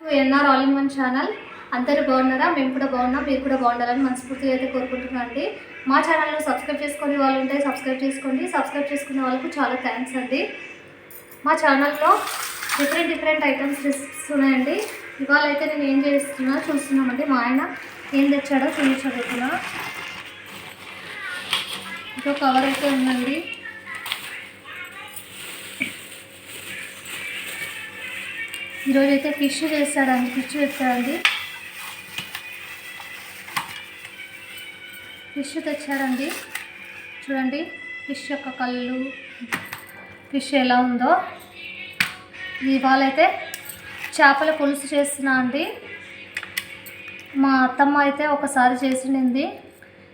NR all in one channel. అందరూ బాగున్నారా? మేము కూడా బాగున్నాం. మీరు కూడా బాగుండాలని మనస్ఫూర్తిగా అయితే కోరుకుంటున్నాను అండి. మా ఛానల్లో సబ్స్క్రైబ్ చేసుకునే వాళ్ళు ఉంటే సబ్స్క్రైబ్ చేసుకోండి. సబ్స్క్రైబ్ చేసుకునే వాళ్ళకు చాలా థ్యాంక్స్ అండి. మా ఛానల్లో డిఫరెంట్ డిఫరెంట్ ఐటమ్స్ రెసిపీస్ ఉన్నాయండి. ఇవాళ అయితే నేను ఏం చేస్తున్నా చూస్తున్నామండి. మా ఆయన ఏం తెచ్చాడో చూపించబోతున్నా. ఇంకో కవర్ అయితే ఉందండి. ఈరోజు అయితే ఫిష్ చేస్తాడండి ఫిష్ తెచ్చాడండి ఫిష్ తెచ్చాడండి చూడండి ఫిష్ యొక్క కళ్ళు ఫిష్ ఎలా ఉందో. ఇవాళ అయితే చేపల పులుసు చేస్తున్నా అండి. మా అత్తమ్మ అయితే ఒకసారి చేసిండింది.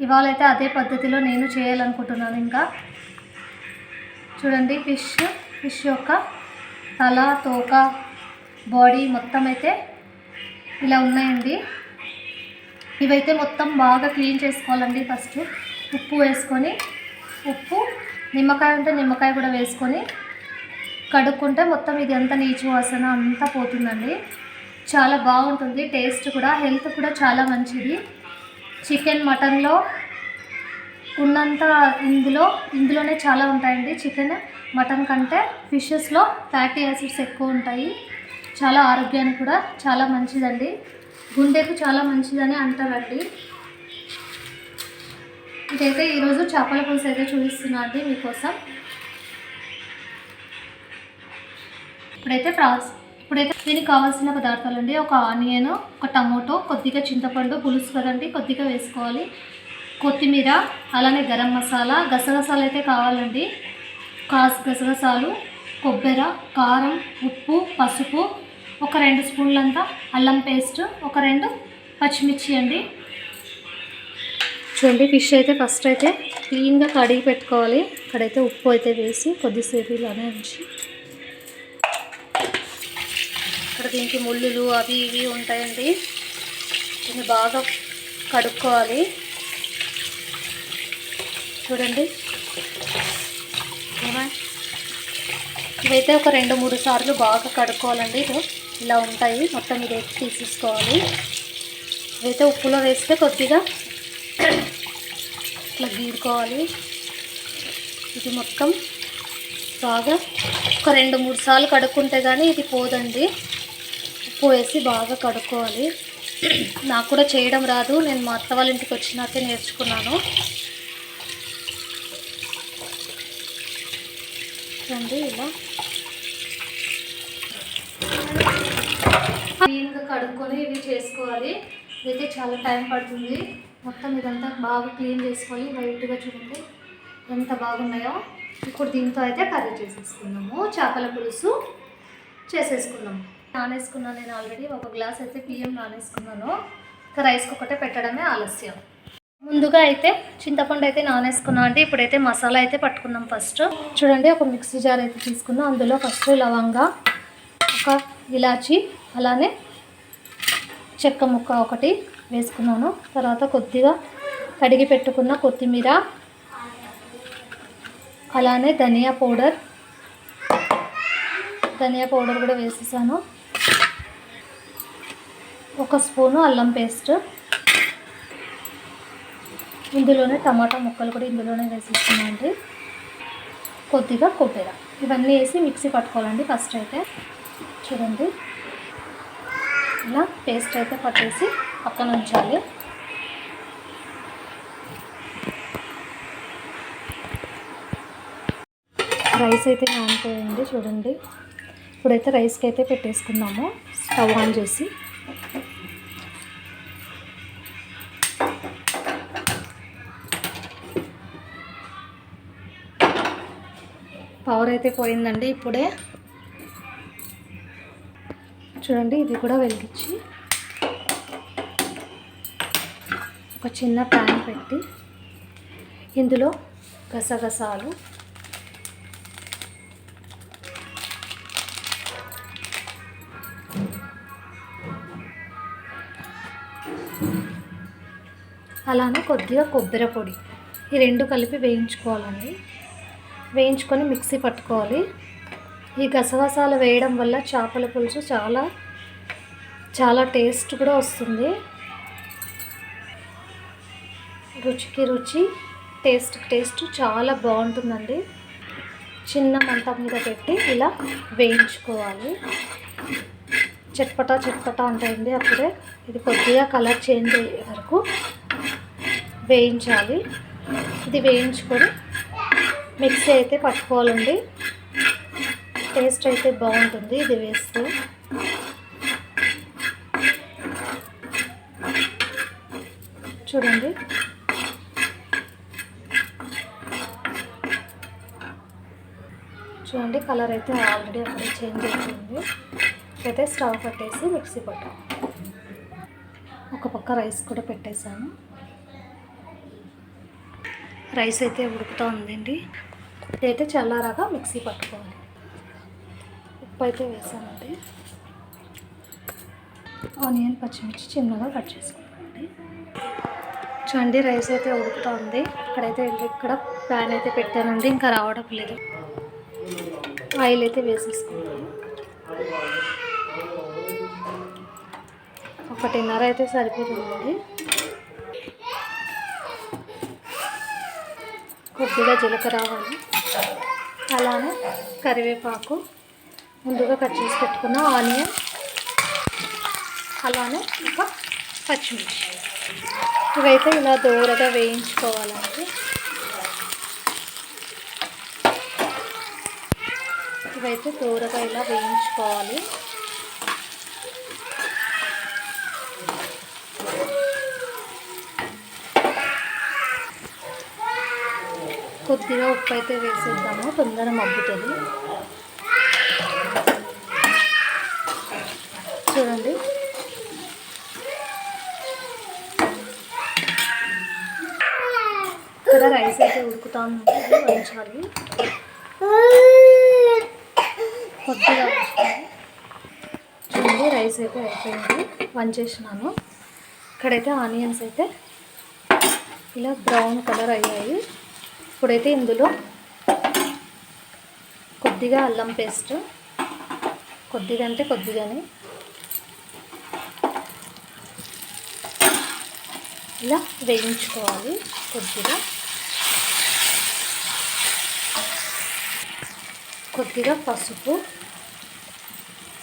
ఇవాళ అయితే అదే పద్ధతిలో నేను చేయాలనుకుంటున్నాను ఇంకా. చూడండి ఫిష్ ఫిష్ యొక్క తల తోక బాడీ మొత్తం అయితే ఇలా ఉన్నాయండి. ఇవైతే మొత్తం బాగా క్లీన్ చేసుకోవాలండి ఫస్ట్. ఉప్పు వేసుకొని ఉప్పు నిమ్మకాయ ఉంటే నిమ్మకాయ కూడా వేసుకొని కడుక్కుంటే మొత్తం ఇది ఎంత నీచు వాసన అంతా పోతుందండి. చాలా బాగుంటుంది టేస్ట్ కూడా హెల్త్ కూడా చాలా మంచిది. చికెన్ మటన్లో ఉన్నంత ఇందులో ఇందులోనే చాలా ఉంటాయండి చికెన్. మటన్ కంటే ఫిషెస్లో ఫ్యాటీ యాసిడ్స్ ఎక్కువ ఉంటాయి. చాలా ఆరోగ్యానికి కూడా చాలా మంచిదండి. గుండెకు చాలా మంచిదని అంటారండి. ఇదైతే ఈరోజు చేపల పులుసు అయితే చూపిస్తున్నా అండి మీకోసం. ఇప్పుడైతే ప్రాస్ ఇప్పుడైతే దీనికి కావాల్సిన పదార్థాలు అండి ఒక ఆనియన్ ఒక టమోటో కొద్దిగా చింతపండు పులుసు కదండి కొద్దిగా వేసుకోవాలి. కొత్తిమీర అలానే గరం మసాలా గసగసాలు అయితే కావాలండి. కాస్ గసగసాలు కొబ్బెర కారం ఉప్పు పసుపు ఒక రెండు స్పూన్లంతా అల్లం పేస్ట్ ఒక రెండు పచ్చిమిర్చి అండి. చూడండి ఫిష్ అయితే ఫస్ట్ అయితే క్లీన్గా కడిగి పెట్టుకోవాలి. అక్కడైతే ఉప్పు అయితే వేసి కొద్దిసేపు ఇలానే ఉంచి. ఇక్కడ దీనికి ముళ్ళులు అవి ఇవి ఉంటాయండి. దీన్ని బాగా కడుక్కోవాలి. చూడండి. ఏమా? ఇవైతే ఒక రెండు మూడు సార్లు బాగా కడుక్కోవాలండి. ఇది ఇలా ఉంటాయి. మొత్తం ఇదైతే తీసేసుకోవాలి ఇవైతే ఉప్పులో వేస్తే కొద్దిగా ఇట్లా గీడుకోవాలి ఇది మొత్తం బాగా ఒక రెండు మూడు సార్లు కడుక్కుంటే కానీ ఇది పోదండి. ఉప్పు వేసి బాగా కడుక్కోవాలి. నాకు కూడా చేయడం రాదు. నేను మా అత్త వాళ్ళ ఇంటికి వచ్చినాకే నేర్చుకున్నాను. చూడండి ఇలా. క్లీన్గా కడుక్కొని ఇవి చేసుకోవాలి. ఇదైతే చాలా టైం పడుతుంది. మొత్తం ఇదంతా బాగా క్లీన్ చేసుకోవాలి వైట్గా చూడండి. ఎంత బాగున్నాయో. ఇప్పుడు దీంతో అయితే కర్రీ చేసేసుకున్నాము చేపల పులుసు చేసేసుకున్నాము నానేసుకున్నాను నేను ఆల్రెడీ ఒక గ్లాస్ అయితే బియ్యం నానేసుకున్నాను. ఇంకా రైస్కి ఒకటే పెట్టడమే ఆలస్యం. ముందుగా అయితే చింతపండు అయితే నానేసుకున్నాం అంటే ఇప్పుడైతే మసాలా అయితే పట్టుకున్నాం ఫస్ట్. చూడండి ఒక మిక్సీ జార్ అయితే తీసుకున్నాం. అందులో ఫస్ట్ లవంగా ఒక ఇలాచి అలానే చెక్క ముక్క ఒకటి వేసుకున్నాను. తర్వాత కొద్దిగా కడిగి పెట్టుకున్న కొత్తిమీర అలానే ధనియా పౌడర్ ధనియా పౌడర్ కూడా వేసేసాను. ఒక స్పూను అల్లం పేస్ట్ ఇందులోనే టమాటా ముక్కలు కూడా ఇందులోనే వేసేస్తున్నానండి కొద్దిగా కొబ్బరి ఇవన్నీ వేసి మిక్సీ పట్టుకోవాలండి ఫస్ట్ అయితే. చూడండి. ఇలా పేస్ట్ అయితే పట్టేసి పక్కన ఉంచాలి. రైస్ అయితే నానిపోయింది చూడండి. ఇప్పుడైతే రైస్కి అయితే పెట్టేసుకుందాము స్టవ్ ఆన్ చేసి. పవర్ అయితే పోయిందండి ఇప్పుడే. చూడండి ఇది కూడా వెలిగించి ఒక చిన్న ప్యాన్ పెట్టి ఇందులో గసగసాలు అలానే కొద్దిగా కొబ్బరి పొడి. ఈ రెండు కలిపి వేయించుకోవాలండి. వేయించుకొని మిక్సీ పట్టుకోవాలి. ఈ గసగసాలు వేయడం వల్ల చేపల పులుసు చాలా చాలా టేస్ట్ కూడా వస్తుంది. రుచికి రుచి టేస్ట్ టేస్ట్ చాలా బాగుంటుందండి. చిన్న మంట మీద పెట్టి ఇలా వేయించుకోవాలి. చట్పటా చట్పట ఉంటాయండి అప్పుడే ఇది కొద్దిగా కలర్ చేంజ్ అయ్యే వరకు వేయించాలి. ఇది వేయించుకొని మిక్సీ అయితే పట్టుకోవాలండి. టేస్ట్ అయితే బాగుంటుంది ఇది వేస్తే. చూడండి. చూడండి కలర్ అయితే ఆల్రెడీ అక్కడ చేంజ్ అవుతుంది అయితే స్టవ్ పట్టేసి మిక్సీ పట్టాం ఒక పక్క రైస్ కూడా పెట్టేశాను. రైస్ అయితే ఉడుకుతూ ఉందండి ఇదైతే చల్లారాగా మిక్సీ పట్టుకోవాలి. ఉప్పు అయితే వేసానండి. ఆనియన్ పచ్చిమిర్చి చిన్నగా కట్ చేసుకోవాలండి చూడండి రైస్ అయితే ఉడుకుతూ ఉంది ఇక్కడైతే ఇక్కడ ప్యాన్ అయితే పెట్టానండి ఇంకా రావడం లేదు. ఆయిల్ అయితే వేసేసుకుంటాను. ఒకటిన్నర అయితే సరిపోతుందండి. కొద్దిగా జీలకర్ర అలానే కరివేపాకు ముందుగా కట్ చేసి పెట్టుకున్న ఆనియన్ అలానే ఇంకా పచ్చిమిర్చి. ఇవైతే ఇలా దూరగా వేయించుకోవాలండి. ఇవైతే దూరగా ఇలా వేయించుకోవాలి. కొద్దిగా ఉప్పు అయితే వేసేద్దాము తొందర మగ్గుతుంది. చూడండి. ఇక్కడ రైస్ అయితే ఉడుకుతా ఉంటుంది వంచాలి కొద్దిగా చూడండి రైస్ అయితే అయిపోయింది. వంచేసినాను. ఇక్కడైతే ఆనియన్స్ అయితే ఇలా బ్రౌన్ కలర్ అయ్యాయి. ఇప్పుడైతే ఇందులో కొద్దిగా అల్లం పేస్ట్ కొద్దిగా అంటే కొద్దిగానే ఇలా వేయించుకోవాలి కొద్దిగా. కొద్దిగా పసుపు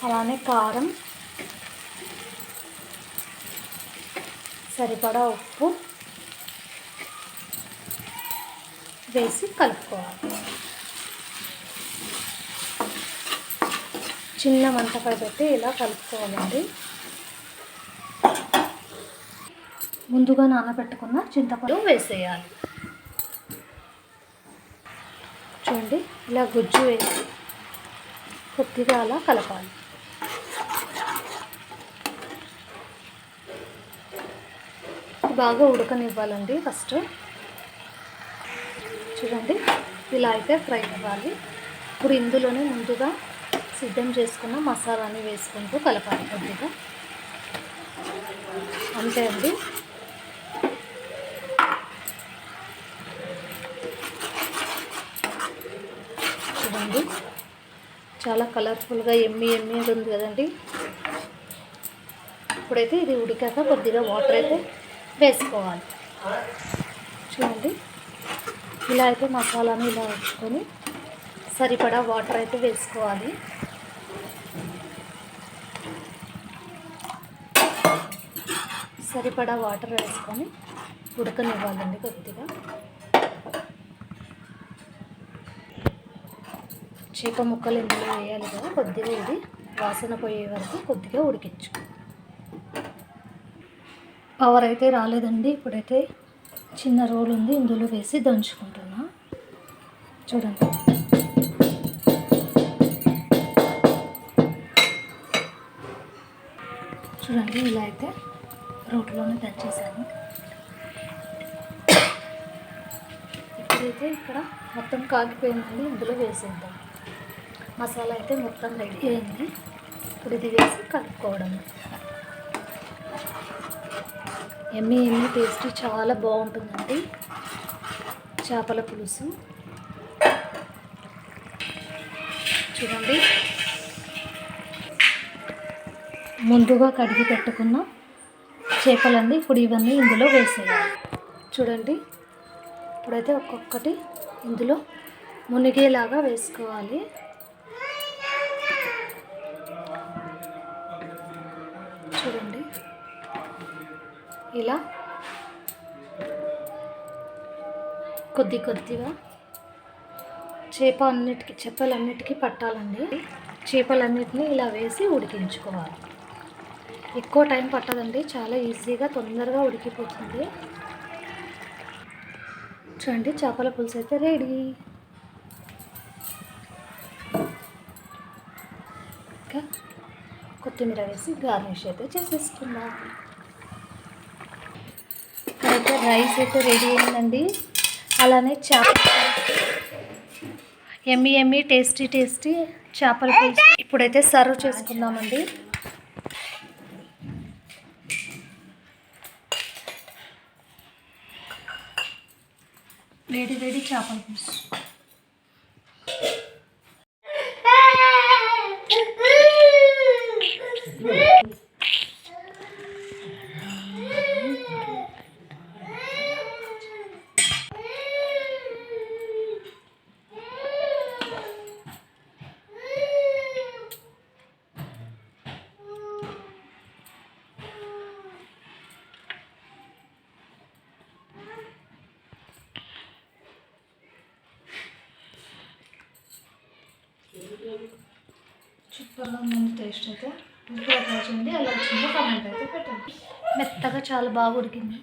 అలానే కారం సరిపడా ఉప్పు వేసి కలుపుకోవాలి. చిన్న మంటపై పెట్టి ఇలా కలుపుకోవాలండి. ముందుగా నానబెట్టుకున్న చింతపండు వేసేయాలి. చూడండి ఇలా గుజ్జు వేసి కొద్దిగా అలా కలపాలి. బాగా ఉడకనివ్వాలండి ఫస్ట్. చూడండి ఇలా అయితే ఫ్రై అవ్వాలి. ఇప్పుడు ఇందులోనే ముందుగా సిద్ధం చేసుకున్న మసాలాని వేసుకుంటూ కలపాలి కొద్దిగా. అంతే అండి. ఉంది. చాలా కలర్ఫుల్గా ఎమ్మి ఎమ్మి ఉంది కదండి. ఇప్పుడైతే ఇది ఉడికాక కొద్దిగా వాటర్ అయితే వేసుకోవాలి. చూడండి. ఇలా అయితే మసాలాని ఇలా వేసుకొని సరిపడా వాటర్ అయితే వేసుకోవాలి. సరిపడా వాటర్ వేసుకొని ఉడకనివ్వాలండి కొద్దిగా. చీప ముక్కలు ఇందులో వేయాలి కదా కొద్దిగా ఇది వాసన పోయే వరకు కొద్దిగా ఉడికించు. పవర్ అయితే రాలేదండి ఇప్పుడైతే చిన్న రోల్ ఉంది ఇందులో వేసి దంచుకుంటున్నా. చూడండి. చూడండి ఇలా అయితే రోడ్లోనే దంచేసాను ఇప్పుడైతే ఇక్కడ మొత్తం కాగిపోయిందండి ఇందులో వేసేద్దాం. మసాలా అయితే మొత్తం రెడీ అయింది. ఇప్పుడు ఇది వేసి కలుపుకోవడం. ఎమ్మి ఎమ్మి టేస్ట్ చాలా బాగుంటుందండి. చేపల పులుసు. చూడండి. ముందుగా కడిగి పెట్టుకున్న చేపలండి ఇప్పుడు ఇవన్నీ ఇందులో వేసేయాలి. చూడండి. ఇప్పుడైతే ఒక్కొక్కటి ఇందులో మునిగేలాగా వేసుకోవాలి. ఇలా. కొద్ది కొద్దిగా చేప అన్నిటికీ చేపలన్నిటికీ పట్టాలండి. చేపలన్నిటిని ఇలా వేసి ఉడికించుకోవాలి. ఎక్కువ టైం పట్టదండి చాలా ఈజీగా తొందరగా ఉడికిపోతుంది. చూడండి చేపల పులుసు అయితే రెడీ. ఇంకా కొత్తిమీర వేసి గార్నిష్ అయితే చేసేసుకుందాం. రైస్ అయితే రెడీ అయిందండి. అలానే చేప ఎమ్మి ఎమ్మి టేస్టీ టేస్టీ చేపల పులుసు. ఇప్పుడైతే సర్వ్ చేసుకుందామండి. వేడి వేడి చేపల పులుసు. సూపర్గా ఉంది టేస్ట్ అయితే. ఇంట్లో ట్రై వచ్చింది ఎలా వచ్చిందో. కామెంట్ అయితే పెట్టండి. మెత్తగా చాలా బాగా ఉడికింది.